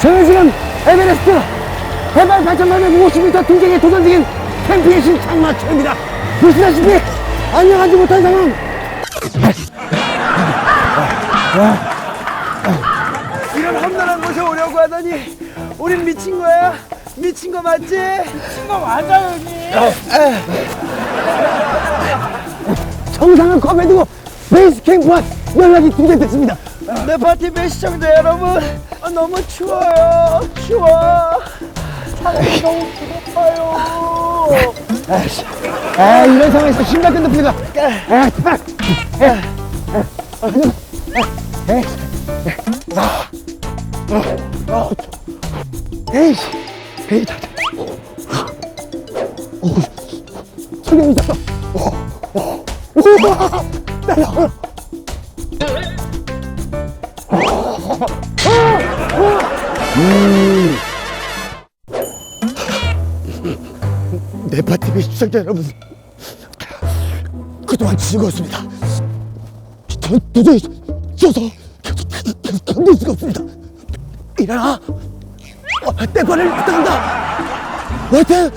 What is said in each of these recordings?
저는 지금 에베레스트 해발 8,850m 등정에 도전 중인 캠핑의 신 장마철입니다. 보시다시피 안녕하지 못한 상황. 이런 험난한 곳에 오려고 하다니 우린 미친 거야? 미친 거 맞지? 미친 거 맞아 형님 정상을 겁에 두고 베이스 캠프와 연락이 중단됐습니다. 내 파티 배 시청자 여러분 아, 너무 추워요 추워 사람이 너무 부족해요 아 이런 상황에서 심각한 덥습니다. 아, 딱. 에, 에, 아, 그냥, 에, 에, 아, 아, 아, 에이씨, 에이, 자, 자. 오, 성경이 잡다. 오, 오, 우와, 날아가. 네파티비 시청자 여러분 그동안 즐거웠습니다 저 도저히 쪄서 계속 견딜 수가 없습니다 일어나. 어, 내 발을 부탁한다. 화이팅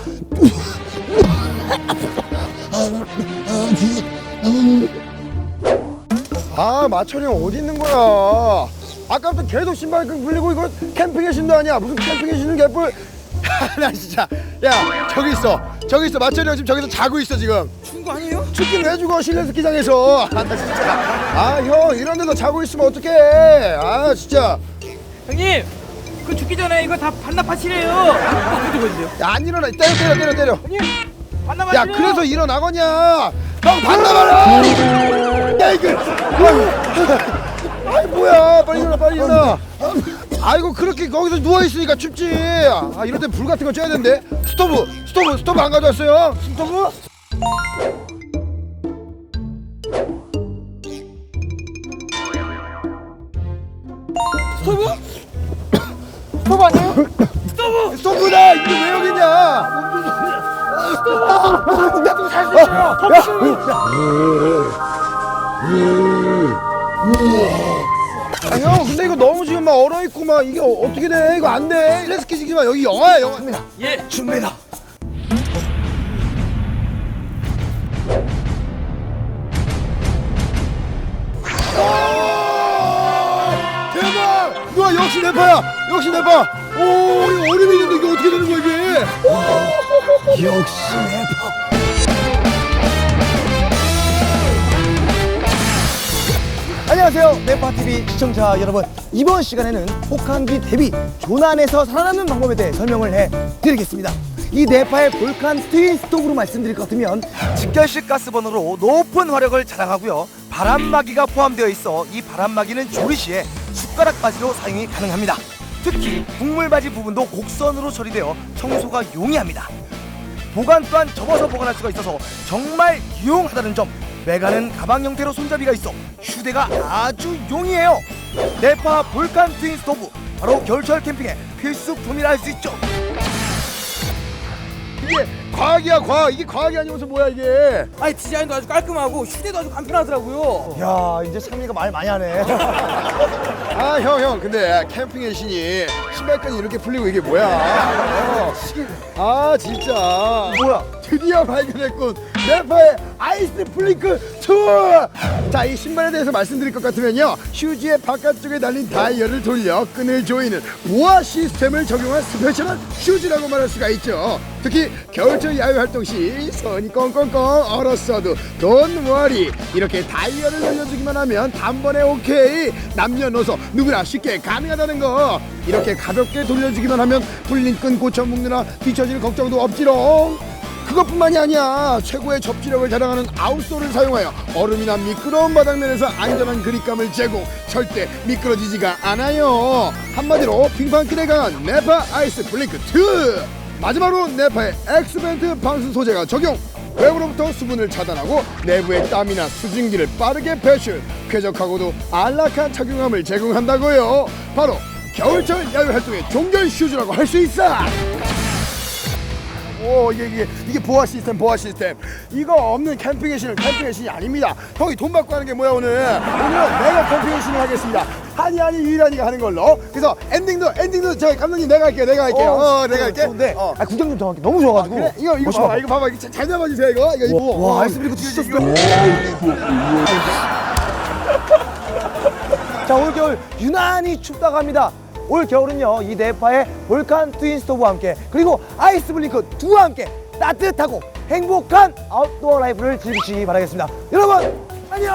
아 마철이 형 어디 있는 거야? 아까부터 계속 신발 굴리고 이거 캠핑의 신도 아니야? 무슨 캠핑의 신은 개뿔? 나 진짜. 야 저기 있어. 저기 있어. 마철이 형 지금 저기서 자고 있어 지금. 죽은 거 아니에요? 죽긴 왜 죽어? 실내 스키장에서. 아 나 진짜. 아 형 이런 데서 자고 있으면 어떡해? 아 진짜 형님 그 죽기 전에 이거 다 반납하시래요. 보세요 안 일어나. 때려 때려 때려 때려. 형님 반납하시래요. 야 그래서 일어나거냐? 형 반납하라! 야 이거. 아이 뭐야. 빨리 일어나 빨리 일어나. 아이고 그렇게 거기서 누워있으니까 춥지. 아 이럴 땐 불 같은 거 쬐야 되는데. 스토브 스토브 스토브 안 가져왔어요? 스토브? 스토브 아니에요? 스토브다 이게 왜 여기 있냐 아, 형 근데 이거 너무 지금 막 얼어있고 막 이게 어- 어떻게 돼? 이거 안돼? 실내 스키지만 여기 영화야 영화. 예 준비다. 아, 역시 내파야! 역시 내파! 오, 이거 얼음이 있는데 이게 어떻게 되는 거야 이게? 역시 내파! 안녕하세요 네파TV 시청자 여러분 이번 시간에는 혹한기 대비 조난에서 살아남는 방법에 대해 설명을 해드리겠습니다 이 네파의 볼칸 트윈 스토브로 말씀드릴 것 같으면 직결식 가스버너로 높은 화력을 자랑하고요 바람막이가 포함되어 있어 이 바람막이는 조리 시에 숟가락 바지로 사용이 가능합니다. 특히 국물 바지 부분도 곡선으로 처리되어 청소가 용이합니다. 보관 또한 접어서 보관할 수가 있어서 정말 유용하다는 점 메가는 가방 형태로 손잡이가 있어 휴대가 아주 용이해요. 네파 볼칸 트윈 스토브 바로 겨울철 캠핑의 필수품이라 할 수 있죠 이게 과학이야 과학. 이게 과학이 아니면서 뭐야 이게? 아니 디자인도 아주 깔끔하고 휴대도 아주 간편하더라고요. 야 이제 창미가 말 많이 하네. 아 형 형. 근데 캠핑의 신이 신발끈이 이렇게 풀리고 이게 뭐야? 어. 아 진짜. 뭐야 드디어 발견했군. 네파의 아이스 플링크 투어! 자이 신발에 대해서 말씀드릴 것 같으면요. 휴지의 바깥쪽에 달린 다이얼을 돌려 끈을 조이는 보아 시스템을 적용한 스페셜한 휴지라고 말할 수가 있죠. 특히 겨울철 야외 활동 시 손이 꽁꽁꽁 얼었어도 돈 워리 이렇게 다이얼을 돌려주기만 하면 단번에 오케이. 남녀노소 누구나 쉽게 가능하다는 거. 이렇게 가볍게 돌려주기만 하면 풀린 끈 고쳐 묶느라 뒤처질 걱정도 없지롱 그것뿐만이 아니야. 최고의 접지력을 자랑하는 아웃솔을 사용하여 얼음이나 미끄러운 바닥면에서 안전한 그립감을 제공 절대 미끄러지지가 않아요. 한마디로 빙판길에 강한 네파 아이스 블링크 2 마지막으로 네파의 엑스벤트 방수 소재가 적용! 외부로부터 수분을 차단하고 내부의 땀이나 수증기를 빠르게 배출! 쾌적하고도 안락한 착용감을 제공한다고요. 바로 겨울철 야외 활동의 종결 슈즈라고 할 수 있어 오 이게 이게 이게 보아 시스템 보아 시스템. 이거 없는 캠핑의 신은 캠핑의 신이 아닙니다. 형이 돈 받고 하는 게 뭐야 오늘? 오늘은 내가 캠핑의 신을 하겠습니다. 한이 한이 유일한이가 하는 걸로. 그래서 엔딩도 엔딩도 저 감독님 내가 할게요 내가 할게요. 어, 내가 할게? 좋은데. 어. 아, 구경 좀 더 할게. 너무 좋아가지고. 그래? 이거 이거. 봐봐 이거 봐봐. 이거 잘- 잘 잡아주세요 이거. 이거 이거. 와, 어, 아이스 브레이크 진짜 좋다. 자, 올 겨울 유난히 춥다고 합니다. 올 겨울은요, 이 네파의 볼칸 트윈 스토브와 함께 그리고 아이스 블링크 두와 함께 따뜻하고 행복한 아웃도어 라이프를 즐기시기 바라겠습니다. 여러분, 안녕!